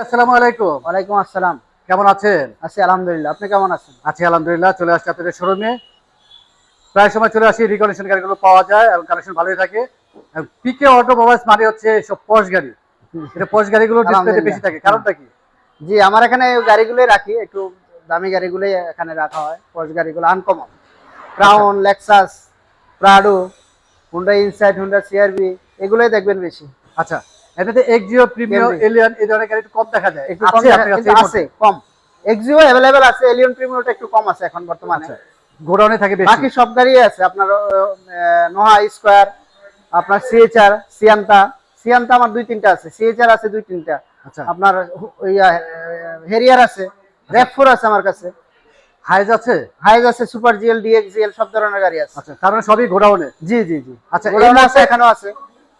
আসসালামু আলাইকুম। ওয়ালাইকুম আসসালাম। কেমন আছেন? আছি আলহামদুলিল্লাহ। আপনি কেমন আছেন? আছি আলহামদুলিল্লাহ চলে আসছে আপনাদের শোরুমে। প্রায় সময় চলে আসি রিকন্ডিশন গাড়িগুলো পাওয়া যায় এবং কালেকশন ভালোই থাকে। পিকে অটোমোবাইলস মানে হচ্ছে সব পশ গাড়ি। এটা পশ গাড়িগুলো ডিসপ্লেতে বেশি থাকে। কারণটা কি? জি আমার এখানে গাড়িগুলোই রাখি। একটু দামি গাড়িগুলোই এখানে রাখা হয়। পশ গাড়িগুলো uncommon crown Lexus Prado Honda Insight Honda CRV এগুলোই দেখবেন বেশি। আচ্ছা এটাতে এক্সিও প্রিমিয়াম কেমনি? এলিয়ন এই ধরনের গাড়ি একটু কম দেখা যায়। একটু কম আছে কম। এক্সিও অ্যাভেলেবেল আছে এলিয়ন প্রিমিয়ামটা একটু কম আছে এখন বর্তমানে। গোডাউনে থাকে বেশি। বাকি সব গাড়ি আছে আপনার নোহা স্কোয়ার আপনার সিএচআর সিয়ান্তা সিয়ান্তা আমার দুই তিনটা আছে সিএচআর আছে দুই তিনটা। আচ্ছা। আপনার ইয়া, হেরিয়ার আছে র্যাপ আছে আমার কাছে। হাইজ আছে? হাইজ আছে সুপার জিএল ডিএক্সিএল সব ধরনের গাড়ি আছে। আচ্ছা তার মানে সবই গোডাউনে? জি জি জি। আচ্ছা, এখানেও আছে।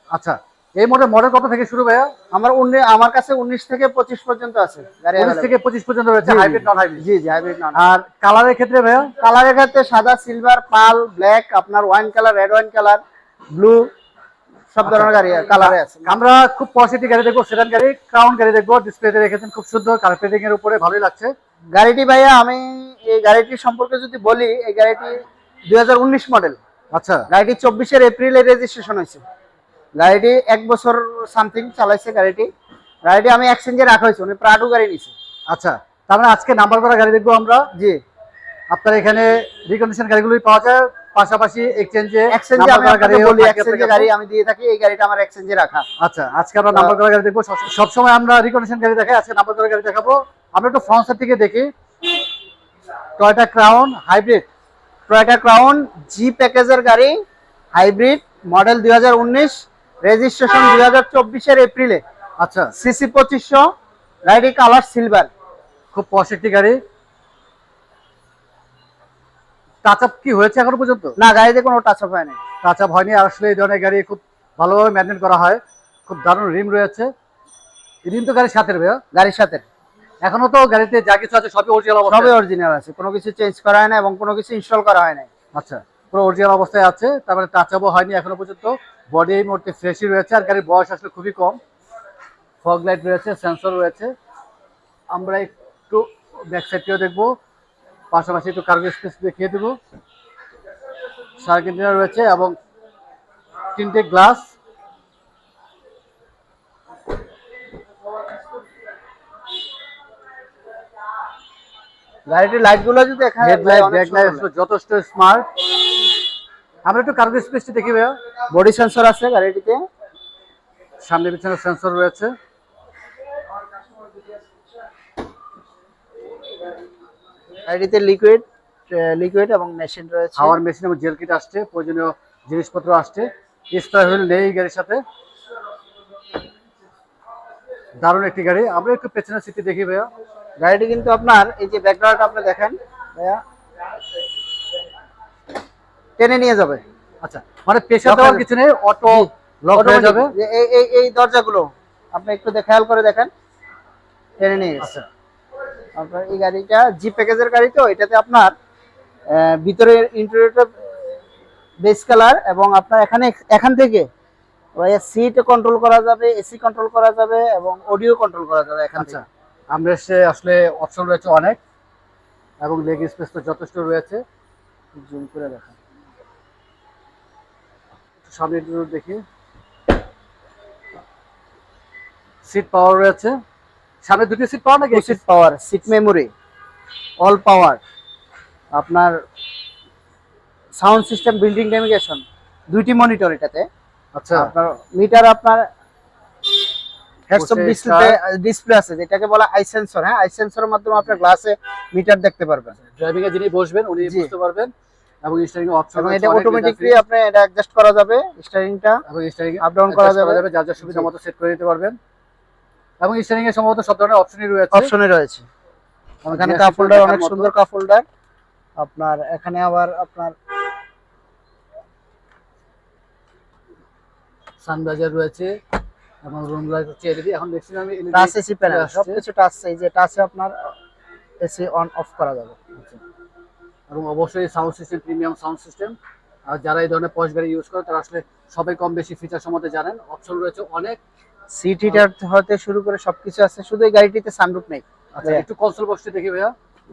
আচ্ছা এই মডেল মডেল কত থেকে শুরু ভাইয়া? আমার আমার কাছে উনিশ থেকে পঁচিশ পর্যন্ত আছে। গাড়ি উনিশ available। থেকে পঁচিশ পর্যন্ত রয়েছে। Hybrid non hybrid G G hybrid non আর কালারের ক্ষেত্রে ভাইয়া? কালারের ক্ষেত্রে সাদা সিলভার পাল ব্ল্যাক আপনার wine colour red wine colour blue সব ধরনের গাড়ি কালারে আছে। আমরা খুব পজিটিভ গাড়ি দেখব সেদান গাড়ি ক্রাউন গাড়ি দেখব ডিসপ্লেতে রেখেছেন খুব সুন্দর কার্পেটিং এর উপরে ভালোই লাগছে। গাড়িটি ভাইয়া আমি এই গাড়িটির সম্পর্কে যদি বলি এই গাড়িটি দুই হাজার উনিশ মডেল আচ্ছা। গাড়িটি চব্বিশের এপ্রিলে রেজিস্ট্রেশন হয়েছে। গাড়িটি এক বছর সামথিং চালাইছে গাড়িটি। গাড়িটি আমি এক্সচেঞ্জে রাখা হয়েছে উনি প্রাডু গাড়ি নিছে। আচ্ছা তার মানে আজকে নাম্বার করা গাড়ি দেখব আমরা? জি। আপনার এখানে রিকন্ডিশন গাড়িগুলোই পাওয়া যায় পাশাপাশি এক্সচেঞ্জে এক্সচেঞ্জে আমি গাড়ি বলি এক্সচেঞ্জে গাড়ি আমি দিয়ে থাকি এই গাড়িটা আমার এক্সচেঞ্জে রাখা। আচ্ছা আজকে আমরা নাম্বার করা গাড়ি দেখব। সব- সবসময় আমরা রিকন্ডিশন গাড়ি দেখাই আজকে নাম্বার করা গাড়ি দেখাবো। আমরা একটু ফ্রন্ট সাইড থেকে দেখি। Toyota Crown hybrid Toyota Crown G প্যাকেজের গাড়ি হাইব্রিড মডেল দুই হাজার উনিশ। রেজিস্ট্রেশন দুই হাজার চব্বিশের এপ্রিলে। আচ্ছা। সিসি পঁচিশশো গাড়িটি কালার সিলভার খুব পশ একটি গাড়ি। টাচ আপ কি হয়েছে এখনও পর্যন্ত? না গাড়িতে কোনো টাচ আপ হয়নি টাচ আপ হয়নি আসলে এই ধরনের গাড়ি খুব ভালোভাবে মেনটেন করা হয়। খুব দারুণ রিম রয়েছে। রিম তো গাড়ির সাথে ভাইয়া। গাড়ির সাথে এখনও তো গাড়িতে যা কিছু আছে সবই অরিজিনাল সবই অরিজিনাল আছে। কোনো কিছু চেঞ্জ করা হয় না এবং কোনো কিছু ইনস্টল করা হয় না আচ্ছা। পুরো অরিজিনাল অবস্থায় আছে তারপরে টাচ আপও হয়নি এখনও পর্যন্ত। বডি এই মুহূর্তে ফ্রেশই রয়েছে আর গাড়ির বয়স আসলে খুবই কম। ফগ লাইট রয়েছে সেন্সর রয়েছে। আমরা একটু ব্যাক সাইডটিও দেখব পাশাপাশি একটু কার্গো স্পেস দেখিয়ে দেবো। সার্কিট রয়েছে এবং তিনটে গ্লাস গাড়িটির লাইটগুলো যদি হেডলাইট ব্যাকলাইট আসলে যথেষ্ট স্মার্ট আমরা একটু কার্গো স্পেসটি দেখি ভাইয়া। বডি সেন্সর আছে গাড়িটিতে। সামনে পিছনে সেন্সর রয়েছে। গাড়িটিতে লিকুইড লিকুইড এবং মেশিন রয়েছে। হাওয়ার মেশিন এবং জেল কিট আসছে প্রয়োজনীয় জিনিসপত্র আসছে। স্পার হুইল নেই গাড়ির সাথে। দারুণ একটি গাড়ি। আমরা একটু পেছনের সিটি দেখি ভাইয়া। গাড়িটি কিন্তু আপনার এই যে ব্যাকগ্রাউন্ড আপনি দেখেন ভাইয়া। টেনে নিয়ে যাবে। আচ্ছা মানে পেশা দেওয়ার কিছু নেই অটো লক হয়ে যাবে। এই এই এই দরজাগুলো আপনি একটু দেখে খেয়াল করে দেখেন। টেনে নিয়ে আচ্ছা। আপনার এই গাড়িটা জি প্যাকেজের গাড়ি তো এটাতে আপনার আহ, ভিতরের ইন্টেরিয়রটা বেস কালার এবং আপনার এখানে এখান থেকে সিট কন্ট্রোল করা যাবে এসি কন্ট্রোল করা যাবে এবং অডিও কন্ট্রোল করা যাবে এখান আচ্ছা থেকে। আমরা সে আসলে অপশন রয়েছে অনেক এবং লেগ স্পেস তো যথেষ্ট রয়েছে। জুম করে দেখেন। একটু সামনে একটু দেখি। সিট পাওয়ার রয়েছে। সামনে দুটি সিট পাওয়ার নাকি? Seat power seat memory all power আপনার sound system built in navigation দুইটি মনিটর এটাতে। আচ্ছা। আপনার মিটার আপনার ডিসপ্লে ডিসপ্লে আছে যেটাকে বলা আই সেন্সর হ্যাঁ? আই সেন্সরের মাধ্যমে আপনার গ্লাসে মিটার দেখতে পারবেন। ড্রাইভিং এ যিনি বসবেন উনি। বুঝতে পারবেন। এবং স্টিয়ারিং অপশন এবং এটা অটোমেটিকলি আপনি এটা অ্যাডজাস্ট করা যাবে স্টারিংটা এবং স্টিয়ারিং up down করা যাবে। যার যার সুবিধা মতো সেট করে দিতে পারবেন। এবং স্টিয়ারিং এ সম্ভবত সব ধরনের অপশনই রয়েছে। অপশনে রয়েছে। এখানে কাপ হোল্ডার অনেক সুন্দর কাপ হোল্ডার আপনার এখানে আবার আপনার সানবাজার রয়েছে এবং রুম লাইট হচ্ছে এলইডি এখন দেখছি আমি টাচ এসি প্যানেল। সবকিছু টাচ এই যে টাচে আপনার এসি অন অফ করা যাবে। আচ্ছা। এবং অবশ্যই sound system premium sound system আর যারা এই ধরনের পশ গাড়ি ইউজ করে তারা আসলে সবাই কম বেশি ফিচার সম্বন্ধে জানেন। অপশন রয়েছে অনেক। সিট হিটার হতে শুরু করে সবকিছু আছে শুধু এই গাড়িটিতে সানরুফ নেই। আচ্ছা একটু কনসোল বক্সটি দেখি ভাইয়া।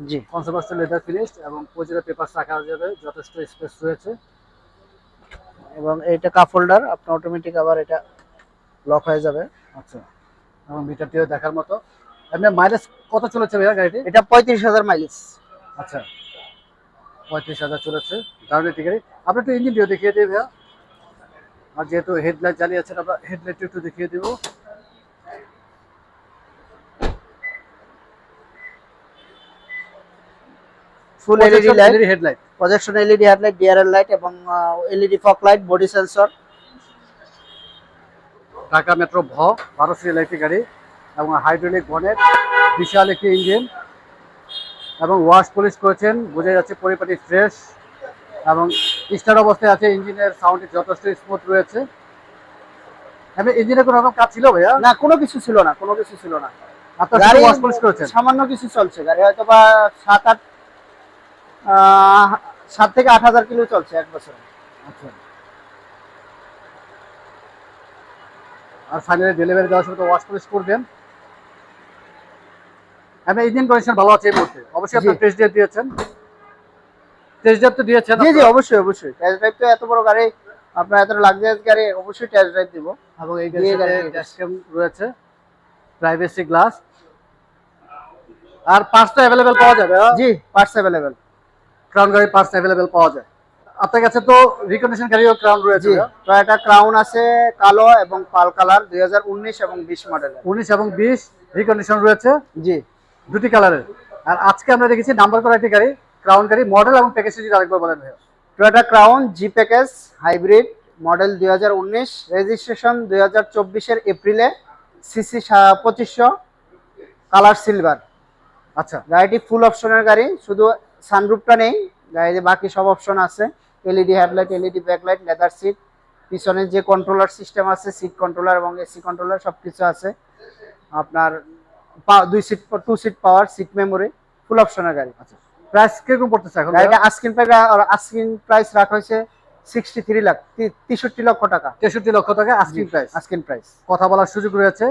জি। কনসোল বক্সটা লেদার ফিনিশড এবং প্রচুর পেপার রাখা যাবে যথেষ্ট স্পেস রয়েছে। এবং এইটা কাপ হোল্ডার আপনার অটোমেটিক আবার এটা লক হয়ে যাবে। আচ্ছা এবং মিটারটিও দেখার মতো। এমনি মাইলেজ কত চলেছে ভাইয়া গাড়িটি এটা পঁয়ত্রিশ হাজার মাইলেজ আচ্ছা। পঁয়ত্রিশ হাজার চলেছে। দারুণ একটি গাড়ি। আপনি একটু ইঞ্জিনটিও দেখিয়ে দিই ভাইয়া। আর যেহেতু হেডলাইট জ্বালিয়ে আছেন আমরা হেডলাইটটি একটু দেখিয়ে দিব। Full LED light headlight projection LED headlight DRL light এবং LED fog light body sensor Dhaka metro ভ বারো সিরিয়াল গাড়ি এবং হাইড্রোলিক বনেট বিশাল একটি ইঞ্জিন এবং ওয়াশ পলিশ করেছেন বোঝা যাচ্ছে পরিপাটি ফ্রেশ এবং স্টার অবস্থায় আছে ইঞ্জিনের সাউন্ড যথেষ্ট স্মুথ রয়েছে। এমনি ইঞ্জিনে কোনো রকম কাজ ছিল ভাইয়া? না কোনো কিছু ছিল না কোনো কিছু ছিল না। আপনার গাড়ি ওয়াশ পলিশ করেছেন? সামান্য কিছু চলছে গাড়ি হয়তো বা সাত আট সাত থেকে আট হাজার কিলো চলছে এক বছরে। আচ্ছা। আর ফাইনালি ডেলিভারি দেওয়ার সময় তো ওয়াশ পলিশ করবেন। আমি ইঞ্জিন কন্ডিশন ভালো আছে এই মুহূর্তে। অবশ্যই আপনি টেস্ট ড্রাইভ দিয়েছেন। টেস্ট ড্রাইভ তো দিয়েছেন জি জি অবশ্যই অবশ্যই। টেস্ট ড্রাইভ তো এত বড় গাড়ি আপনার এত লাক্সারিয়াস গাড়ি অবশ্যই টেস্ট ড্রাইভ দিব। এবং এই গাড়ি ড্যাশক্যাম রয়েছে। প্রাইভেসি গ্লাস আর পার্টস তো অ্যাভেলেবেল পাওয়া যাবে জি পার্টস অ্যাভেলেবেল ক্রাউন গাড়ির পার্টস অ্যাভেলেবেল পাওয়া যায়। আপনার কাছে তো রিকন্ডিশন গাড়িও ক্রাউন রয়েছে টয়োটা ক্রাউন আছে কালো এবং পাল কালার দুই হাজার উনিশ এবং বিশ মডেলের উনিশ এবং বিশ রিকন্ডিশন রয়েছে। জি। দুটি কালারের আর আজকে আমরা দেখেছি নাম্বার করা একটি গাড়ি ক্রাউন গাড়ি মডেল এবং প্যাকেজ যদি আরেকবার বলেন ভাইয়া। Toyota Crown G package hybrid model দুই রেজিস্ট্রেশন দুই হাজার এপ্রিলে সিসি পঁচিশশো কালার সিলভার আচ্ছা। গাড়িটি ফুল অপশনের গাড়ি শুধু সানরুফটা নেই গাড়িতে বাকি সব অপশন আছে। LED headlight LED backlight leather seat পিছনে যে কন্ট্রোলার সিস্টেম আছে সিট কন্ট্রোলার এবং এসি কন্ট্রোলার সব কিছু আছে। আপনার দুই seat two seat power seat memory full অপশনের গাড়ি। আচ্ছা। প্রাইস কীরকম পড়তেছে এখন? গাড়িটা আস্কিন প্রাইস আস্কিন প্রাইস রাখা হয়েছে সিক্সটি থ্রি লাখ তেষট্টি লক্ষ টাকা। তেষট্টি লক্ষ টাকা আস্কিং প্রাইস আস্কিন প্রাইস কথা বলার সুযোগ রয়েছে।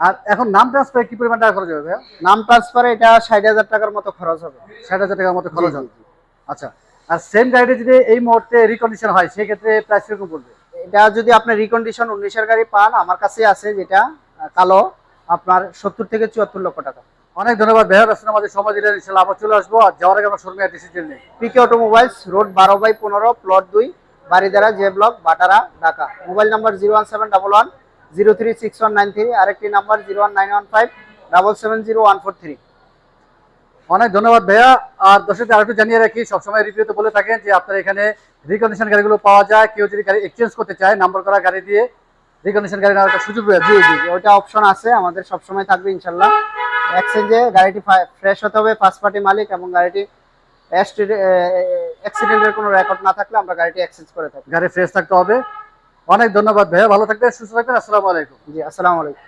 আর এখন নাম ট্রান্সফার কি পরিমাণ টাকা খরচ হবে ভাইয়া? নাম ট্রান্সফারে এটা ষাট হাজার টাকার মতো খরচ হবে। ষাট হাজার টাকার মতো খরচ হবে। আচ্ছা আর সেম গাড়িটা যদি এই মুহূর্তে রিকন্ডিশন হয় সেই ক্ষেত্রে প্রাইস কীরকম পড়বে? এটা যদি আপনি রিকন্ডিশন উনিশের গাড়ি পান আমার কাছে আছে যেটা কালো। আপনার সত্তর থেকে চুয়াত্তর লক্ষ টাকা। অনেক ধন্যবাদ ভাইয়া রাস্তার মাঝে সময় দিলেন আবার চলে আসব। আর যাওয়ার আগে আমার শোরুমে ডিসিশন নেই পিকে অটোমোবাইলস, রোড বারো বাই পনেরো, প্লট দুই Baridhara J block, Vatara, Dhaka. Mobile number zero one seven double one, zero three six one nine three, আরেকটি number zero one nine one five, double seven zero one four three. অনেক ধন্যবাদ ভাইয়া। আর দর্শকদের আরেকটু জানিয়ে রাখি, সবসময় রিভিউতে বলে থাকেন যে আপনার এখানে রিকন্ডিশন গাড়িগুলো পাওয়া যায়। কেউ যদি গাড়ি এক্সচেঞ্জ করতে চায় নাম্বার করা গাড়ি দিয়ে রিকন্ডিশন গাড়ি নেওয়ার সুযোগ রয়েছে। জি জি জি, ওইটা অপশন আছে আমাদের সবসময় থাকবে ইনশাল্লাহ। এক্সচেঞ্জে গাড়িটি ফ্রেশ হতে হবে ফার্স্ট পার্টি মালিক এবং গাড়িটি অ্যাক্সিডেন্টের কোনো রেকর্ড না থাকলে আমরা গাড়িটি এক্সচেঞ্জ করে থাকি। গাড়ি ফ্রেশ থাকতে হবে। অনেক ধন্যবাদ ভাইয়া ভালো থাকবেন সুস্থ থাকবেন আসসালামু আলাইকুম। জি আসসালামু আলাইকুম।